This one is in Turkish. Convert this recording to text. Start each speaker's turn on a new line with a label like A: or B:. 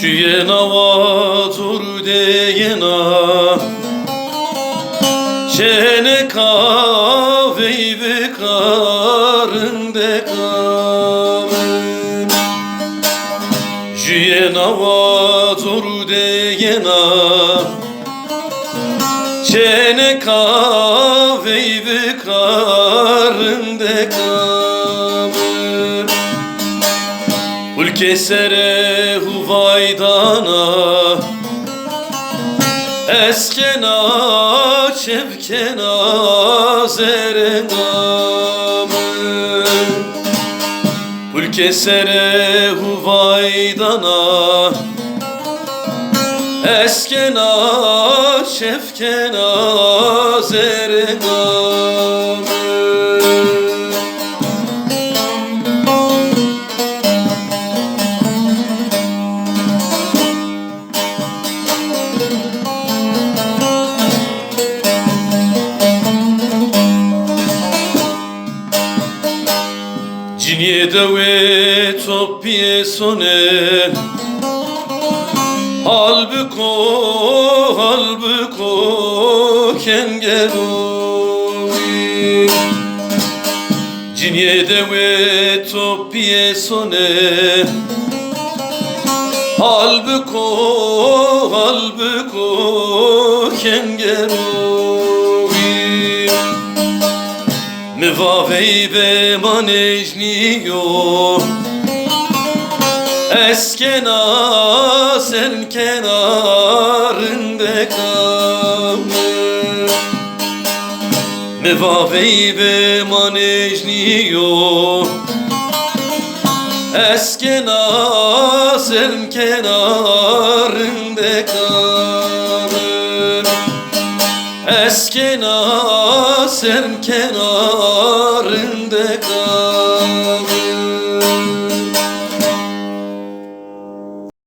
A: Şu yena vatur de yena Çene kahveyi ve karın de kahve Yena vatur de yena Çene kahveyi ve karın de kahve Kul kesere huvaydana. Eskena çevkena zerengamı Kul kesere huvaydana Eskena çevkena zerengamı Ciniye ve toppiye sone. Halbuko, halbuko kengerovi Ciniye ve toppiye sone. Halbuko, halbuko kengerovi Mevavey be manejniyo Eskena sen kenarında kal Mevavey be manejniyo Eskena sen kenarında Kenar sen kenarında kal.